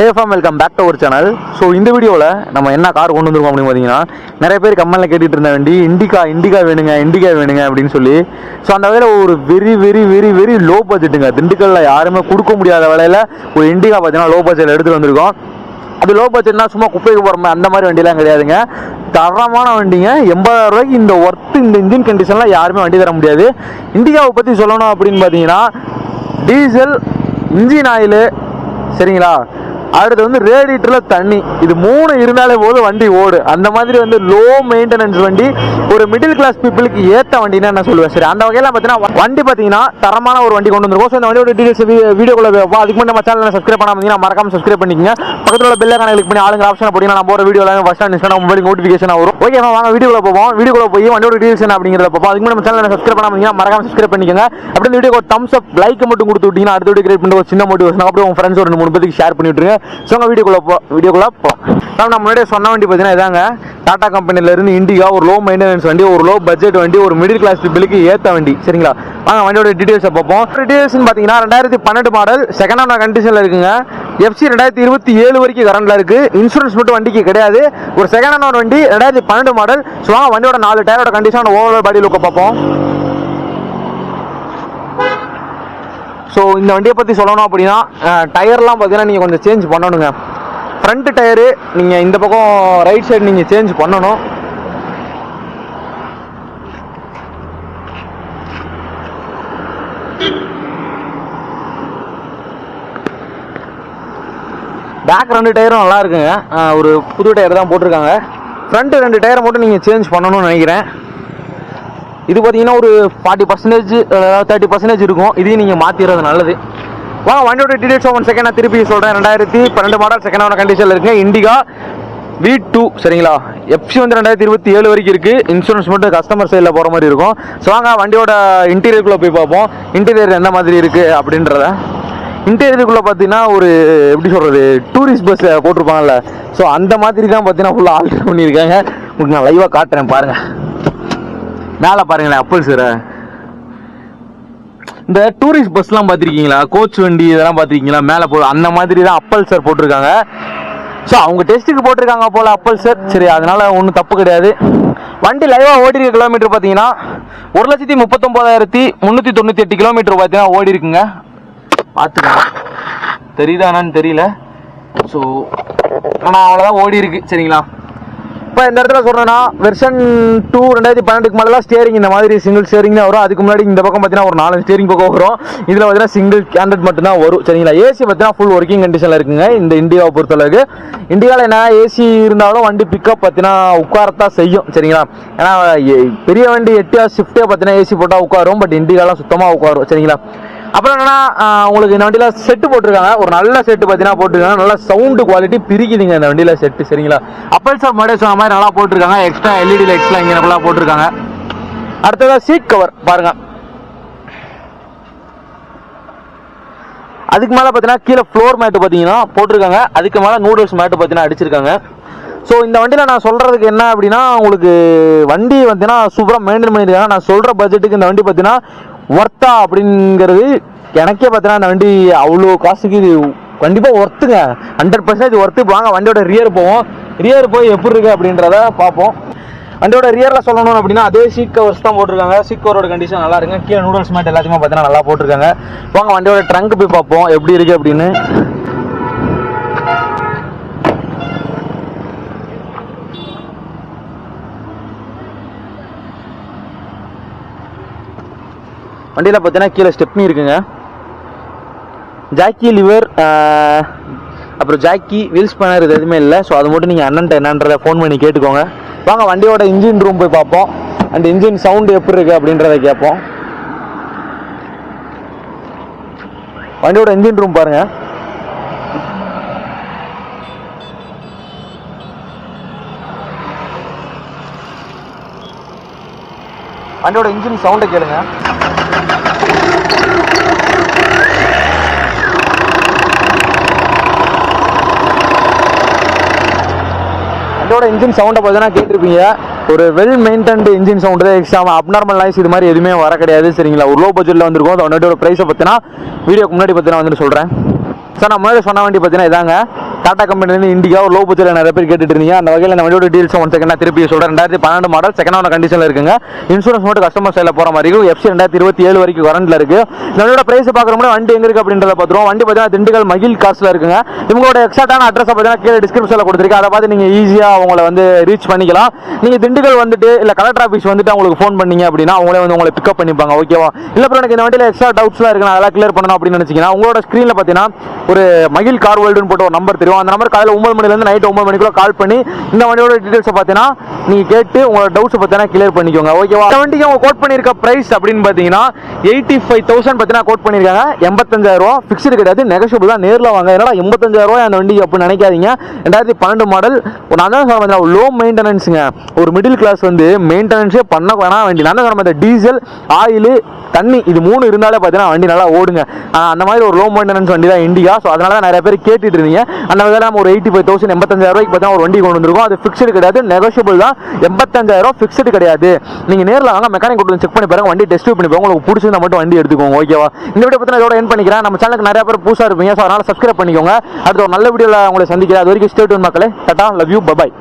Hey fam welcome back to ஒரு channel so இந்த வீடியோவில் நம்ம என்ன கார் கொண்டு வந்துருக்கோம் அப்படின்னு பார்த்தீங்கன்னா நிறைய பேர் கம்மலில் கேட்டுட்டு இருந்த வண்டி இண்டிகா இண்டிகா வேணுங்க இண்டிகா வேணுங்க அப்படின்னு சொல்லி. ஸோ அந்த வகையில் ஒரு very very very very low பட்ஜெட்டுங்க திண்டுக்கல்லில் யாருமே கொடுக்க முடியாத வேலையில் ஒரு இண்டிகா பார்த்தீங்கன்னா லோ பட்ஜெட்டில் எடுத்துகிட்டு வந்திருக்கோம். அது லோ பட்ஜெட்னா சும்மா குப்பைக்கு போகிற மாதிரி அந்த மாதிரி வண்டிலாம் கிடையாதுங்க. தரமான வண்டிங்க. எண்பதாயிரம் ரூபாய்க்கு இந்த ஒர்த்து இந்த இன்ஜின் கண்டிஷன்லாம் யாருமே வண்டி தர முடியாது. இண்டிகாவை பற்றி சொல்லணும் அப்படின்னு பார்த்தீங்கன்னா டீசல் இன்ஜின் ஆயிலு சரிங்களா? அடுத்து வந்து ரேடியேட்டரில் தண்ணி. இது மூணு இருந்தாலே போதும் வண்டி ஓடு. அந்த மாதிரி வந்து லோ மெயின்டெனன்ஸ் வண்டி. ஒரு மிடில் கிளாஸ் பீப்புளுக்கு ஏற்ற வண்டினா நான் சொல்லுவேன். சரி அந்த வகையில் பார்த்தீங்கன்னா வண்டி பார்த்தீங்கன்னா தரமான ஒரு வண்டி கொண்டு வந்திருக்கோம். ஸோ இந்த வண்டியோட டீடைல்ஸ் வீடியோக்குள்ள அதுக்கு முன்னாடி நம்ம சேனல் சப்ஸ்கிரைப் பண்ணாமல் மறக்காம சப்ஸ்கிரைப் பண்ணிக்கங்க. பக்கத்தில் உள்ள பெல்லை கணக்கு கிளிக் பண்ணி ஆளுங்க ஆப்ஷன் போட்டீங்கன்னா நான் போகிற வீடியோவில் first and insta mobile notification வரும். ஓகே வாங்க வீடியோவில் போவோம். வீடியோக்குள்ள போய் வண்டியோட டீடைல்ஸ் என்ன அப்படிங்கிறத பார்ப்போம். அதுக்கு முன்னாடி நம்ம சேனல் சப்ஸ்கிரைப் பண்ணாமல் மறக்காம சப்ஸ்கிரைப் பண்ணிக்கங்க. அப்படி இந்த வீடியோ தம்ஸ் அப் லைக் மட்டும் கொடுத்து விட்டீங்கன்னா அடுத்த வீடியோ கிரியேட் பண்ணுற ஒரு சின்ன மோட்டிவேஷன் அப்படியே உங்க ஃப்ரெண்ட்ஸ் ஒரு ரெண்டு மூணு பேருக்கு ஷேர் பண்ணிவிட்டுருங்க. ஸோ உங்க வீடியோக்குள்ள போ வீடியோக்குள்ளே போகலாம் நான் முன்னாடியே சொன்ன வண்டி பார்த்தீங்கன்னா இதாங்க. டாடா கம்பெனில இருந்து இண்டிகா ஒரு லோ மெயின்டெனன்ஸ் வண்டி ஒரு லோ பட்ஜெட் வண்டி ஒரு மிடில் கிளாஸ் பிள்ளைக்கு ஏற்ற வண்டி. சரிங்களா? வாங்க வண்டியோட டீடைல்ஸை பார்ப்போம். டீட்டெயில்ஸ்னு பார்த்தீங்கன்னா ரெண்டாயிரத்தி பன்னெண்டு மாடல் செகண்ட் ஹேண்ட் கண்டிஷனில் இருக்குங்க. எஃப்சி ரெண்டாயிரத்தி இருபத்தி ஏழு வரைக்கும் கரண்டில் இருக்கு. இன்சூரன்ஸ் மட்டும் வண்டிக்கு கிடையாது. ஒரு செகண்ட் ஹேண்ட் வண்டி ரெண்டாயிரத்தி பன்னெண்டு மாடல் ஸோ வாங்க வண்டியோட நாலு டயரோட கண்டிஷன் ஓவரால் பாடி லுக்கை பார்ப்போம். ஸோ இந்த வண்டியை பற்றி சொல்லணும் அப்படின்னா டயர்லாம் பார்த்தீங்கன்னா நீங்கள் கொஞ்சம் சேஞ்ச் பண்ணணுங்க. ஃப்ரண்ட் டயரு நீங்கள் இந்த பக்கம் ரைட் சைடு நீங்கள் சேஞ்ச் பண்ணணும். பேக் ரெண்டு டயரும் நல்லா இருக்குங்க. ஒரு புது டயர் தான் போட்டிருக்காங்க. ஃப்ரண்ட் ரெண்டு டயரை மட்டும் நீங்கள் சேஞ்ச் பண்ணணும்னு நினைக்கிறேன். இது பார்த்தீங்கன்னா ஒரு ஃபார்ட்டி பர்சன்டேஜ் தேர்ட்டி பர்சன்டேஜ் இருக்கும். இதையும் நீங்கள் மாற்றிடுறது நல்லது. வாங்க வண்டியோட டீடைல்ஸ் ஒன் செகண்ட் நான் திருப்பி சொல்கிறேன் ரெண்டாயிரத்தி பன்னெண்டு மாடல் செகண்ட் ஆன கண்டிஷனில் இருக்குங்க. இண்டிகா வி டூ சரிங்களா? எஃப்சி வந்து ரெண்டாயிரத்தி இருபத்தி ஏழு வரைக்கும் இருக்குது இன்சூரன்ஸ் மட்டும் கஸ்டமர் சைடில் போகிற மாதிரி இருக்கும். ஸோ வாங்க வண்டியோட இன்டீரியருக்குள்ளே போய் பார்ப்போம். இன்டீரியர் என்ன மாதிரி இருக்குது அப்படின்றத. இன்டீரியருக்குள்ளே பார்த்தீங்கன்னா ஒரு எப்படி சொல்கிறது டூரிஸ்ட் பஸ் போட்டிருப்பாங்கல்ல. ஸோ அந்த மாதிரி தான் பார்த்தீங்கன்னா ஃபுல்லாக ஆல்ட்ரு பண்ணியிருக்காங்க. உங்களுக்கு நான் லைவாக காட்டுறேன் பாருங்கள் மேலே பாருங்களேன் அப்பல் சார் இந்த டூரிஸ்ட் பஸ்லாம் பார்த்துருக்கீங்களா? கோச் வண்டி இதெல்லாம் பார்த்துருக்கீங்களா? மேலே போ அந்த மாதிரி தான் அப்பல் சார் போட்டிருக்காங்க. ஸோ அவங்க டெஸ்ட்டுக்கு போட்டிருக்காங்க போல் அப்பல் சார் சரி அதனால் ஒன்றும் தப்பு கிடையாது. வண்டி லைவாக ஓடிருக்க கிலோமீட்டர் பார்த்தீங்கன்னா ஒரு லட்சத்தி முப்பத்தொம்போதாயிரத்தி முந்நூற்றி தொண்ணூற்றி எட்டு கிலோமீட்டர் பார்த்தீங்கன்னா ஓடி இருக்குங்க பார்த்துக்கோங்க தெரியுதானான்னு தெரியல. ஸோ ஆனால் அவ்வளோதான் ஓடி இருக்கு சரிங்களா? இப்போ இந்த இடத்துல சொல்கிறேன்னா வெர்ஷன் டூ ரெண்டாயிரத்தி பன்னெண்டுக்கு மேலாம் ஸ்டேரிங் இந்த மாதிரி சிங்கிள் ஸ்டேரிங் தான் வரும். அதுக்கு முன்னாடி இந்த பக்கம் பார்த்தீங்கன்னா ஒரு நாலு ஸ்டேரிங் பக்கம் வரும். இதில் பார்த்தீங்கன்னா சிங்கிள் கேண்டட் மட்டும் தான் வரும். சரிங்களா? ஏசி பார்த்தீங்கன்னா ஃபுல் ஒர்க்கிங் கண்டிஷனில் இருக்குங்க. இந்த இந்தியாவை பொறுத்தளவுக்கு. இந்தியாவில் என்ன ஏசி இருந்தாலும் வண்டி பிக்கப் பார்த்தீங்கன்னா உட்காரத்தான் செய்யும். சரிங்களா? ஏன்னா பெரிய வண்டி எட்டு ஷிஃப்ட்டே பார்த்தீங்கன்னா ஏசி போட்டால் உட்காரும். பட் இந்தியாலாம் சுத்தமாக உட்காரும். சரிங்களா? அப்புறம் என்னன்னா உங்களுக்கு இந்த வண்டியில செட்டு போட்டிருக்காங்க. ஒரு நல்ல செட்டு பார்த்தீங்கன்னா போட்டிருக்காங்க. நல்ல சவுண்டு குவாலிட்டி பிரிக்குதுங்க இந்த வண்டியில் செட்டு சரிங்களா? அப்பல் சார் மாடல் சொன்ன மாதிரி நல்லா போட்டிருக்காங்க. எக்ஸ்ட்ரா எல்இடி லைட்ஸ்லாம் இங்கே நல்லா போட்டிருக்காங்க. அடுத்ததா சீட் கவர் பாருங்க. அதுக்கு மேலே பார்த்தீங்கன்னா கீழே ஃப்ளோர் மேட்டு பார்த்தீங்கன்னா போட்டிருக்காங்க. அதுக்கு மேலே நூடுல்ஸ் மேட்டு பார்த்தீங்கன்னா அடிச்சிருக்காங்க. ஸோ இந்த வண்டியில் நான் சொல்கிறதுக்கு என்ன அப்படின்னா உங்களுக்கு வண்டி பார்த்தீங்கன்னா சூப்பராக மெயின்டைன் பண்ணியிருக்காங்க நான் சொல்கிற பட்ஜெட்டுக்கு இந்த வண்டி பார்த்தீங்கன்னா ஒர்த்தா அப்படிங்கிறது எனக்கே பார்த்தீங்கன்னா இந்த வண்டி அவ்வளோ காசுக்கு இது கண்டிப்பாக ஒர்த்துங்க ஹண்ட்ரட் பர்சன்டேஜ் ஒர்த்து வாங்க வண்டியோட ரியர் போவோம். ரியர் போய் எப்படி இருக்குது அப்படின்றத பார்ப்போம். வண்டியோட ரியரில் சொல்லணும் அப்படின்னா அதே சீட் கவர்ஸ் தான் போட்டிருக்காங்க. சீட் கவரோட கண்டிஷன் நல்லா இருக்குங்க. கீழே நூடுல்ஸ் மேட் எல்லாத்தையுமே பார்த்தீங்கன்னா நல்லா போட்டிருக்காங்க. வாங்க வண்டியோட ட்ரங்க் போய் பார்ப்போம். எப்படி இருக்குது அப்படின்னு. வண்டியில் பார்த்தீங்கன்னா கீழே ஸ்டெப்னி இருக்குங்க. ஜாக்கி லிவர் அப்புறம் ஜாக்கி வீல் ஸ்பேனர் இது எதுவுமே இல்லை. ஸோ அது மட்டும் நீங்கள் அண்ணன்ட்ட என்னன்றத ஃபோன் பண்ணி கேட்டுக்கோங்க. வாங்க வண்டியோட இன்ஜின் ரூம் போய் பார்ப்போம். அண்ட் இன்ஜின் சவுண்டு எப்படி இருக்குது அப்படின்றத கேட்போம். வண்டியோட இன்ஜின் ரூம் பாருங்கள் வண்டியோட இன்ஜின் சவுண்டை கேளுங்க. வண்டியோட இன்ஜின் சவுண்டை பார்த்தீங்கன்னா கேட்டிருப்பீங்க. ஒரு வெல் மெயின்டைன்டு இன்ஜின் சவுண்டு தான் எக்ஸ்ட்ரா அப்நார்மல் நாய்ஸ் இது மாதிரி எதுவுமே வர கிடையாது சரிங்களா? ஒரு லோ பட்ஜெட்டில் வந்திருக்கும் அந்த வண்டியோட ப்ரைஸை பார்த்தீங்கன்னா வீடியோக்கு முன்னாடி பார்த்தீங்கன்னா வந்துட்டு சொல்கிறேன் சார் நான் முன்னாடி சொன்ன வண்டி பார்த்தீங்கன்னா இதாங்க. டாடா கம்பெனிலேருந்து இண்டிகா லோ பட்ஜெட்டில் நிறைய பேர் கேட்டுட்டு இருந்தீங்க. அந்த வகையில் இந்த வண்டியோட டீல்ஸ் ஒன் செகண்ட் நான் திருப்பி சொல்கிறேன் ரெண்டாயிரத்தி பன்னெண்டு மாடல் செகண்ட் ஹேண்ட் கண்டிஷனில் இருக்குங்க. இன்சூரன்ஸ் மட்டும் கஸ்டமர் சைடில் போகிற மாதிரி இருக்கும். எஃப்சி ரெண்டாயிரத்தி இருபத்தி ஏழு வரைக்கும் கரண்ட்டில் இருக்குது நம்மளோட வண்டியோட ப்ரைஸ் பார்க்குற வண்டி எங்கே இருக்குது அப்படின்றத பார்த்துருவோம். வண்டி பார்த்தீங்கன்னா திண்டுக்கல் மகிழ் காசில் இருக்குங்க. இவங்களோட எக்ஸாக்டான அட்ரஸ் பார்த்தீங்கன்னா கீழே டிஸ்கிரிப்ஷனில் கொடுத்துருக்கு. அதை பார்த்து நீங்கள் ஈஸியாக உங்களை வந்து ரீச் பண்ணிக்கலாம். நீங்கள் திண்டுக்கல் வந்துட்டு இல்லை கலெக்டர் ஆஃபீஸ் வந்துட்டு அவங்களுக்கு ஃபோன் பண்ணீங்க அப்படின்னா அவங்களே வந்து உங்களை பிக்கப் பண்ணிப்பாங்க. ஓகேவா இல்லை அப்புறம் எனக்கு இந்த வண்டியில் எக்ஸ்ட்ரா டவுட்ஸ்லாம் இருக்கு. நான் அதெல்லாம் கிளியர் பண்ணணும் அப்படின்னு நினச்சிங்கன்னா உங்களோட ஸ்க்ரீனில் பார்த்தீங்கன்னா ஒரு மகிழ் கார் வேர்ல்டுன்னு போட்டு ஒரு நம்பர் தெரியும். அந்த நம்பர் காலையில் ஒன்பது மணிலேருந்து நைட் ஒன்பது மணிக்குள்ள கால் பண்ணி இந்த வண்டியோட டீட்டெயில்ஸை பார்த்தீங்கன்னா நீங்கள் கேட்டு உங்களோட டவுட்ஸ் பற்றினா கிளியர் பண்ணிக்கோங்க ஓகேவா இந்த வண்டிக்கு அவங்க கோட் பண்ணியிருக்க ப்ரைஸ் அப்படின்னு பார்த்தீங்கன்னா எயிட்டி ஃபைவ் தௌசண்ட் பற்றினா கோட் பண்ணியிருக்காங்க எண்பத்தஞ்சாயிரம் ரூபா ஃபிக்ஸ்டு கிடையாது. நெகஷியபிள் தான். நேரில் வாங்க. என்னடா எண்பத்தஞ்சாயிரம் ரூபாய் அந்த வண்டிக்கு அப்படின்னு நினைக்காதீங்க. ரெண்டாயிரத்தி பன்னெண்டு மாடல் நான் தான் சொல்ல லோ மெயின்டெனன்ஸுங்க ஒரு மிடில் கிளாஸ் வந்து மெயின்டெனன்ஸே பண்ண வேணாம் வண்டி. நான் தான் சொல்ல இந்த டீசல் ஆயில் தண்ணி இது மூணு இருந்தாலே பார்த்தீங்கன்னா வண்டி நல்லா ஓடுங்க. அந்த மாதிரி ஒரு லோ மெயின்டெனன்ஸ் வண்டி தான் இண்டியா ஸோ அதனால தான் நிறைய பேர் கேட்டுட்டு இருந்தீங்க. அந்த மாதிரி நம்ம ஒரு எயிட்டி ஃபைவ் தௌசண்ட் எண்பத்தஞ்சாயிரம் ரூபாய்க்கு பார்த்தீங்கன்னா ஒரு வண்டி கொண்டு வந்திருக்கோம். அது ஃபிக்ஸ்டு கிடையாது நெகோஷியபிள் தான். எண்பத்தஞ்சாயிரம் ஃபிக்ஸ்டு கிடையாது. நீங்கள் நேரில் வாங்க மெக்கானிக் கொடுத்து செக் பண்ணி பாருங்க வண்டி டெஸ்ட் பண்ணி பாருங்க. உங்களுக்கு பிடிச்சிருந்தா மட்டும் வண்டி எடுத்துக்கோங்க ஓகேவா இந்த வீடியோ பற்றி இதோட என் பண்ணிக்கிறேன். நம்ம சேனலுக்கு நிறைய பேர் புதுசாக இருப்பீங்க ஸோ அதனால் சப்ஸ்கிரைப் பண்ணிக்கோங்க. அடுத்த ஒரு நல்ல வீடியோவில் உங்களை சந்திக்கிறேன். அது வரைக்கும் ஸ்டேட் மக்களே. Ta-ta love you bye bye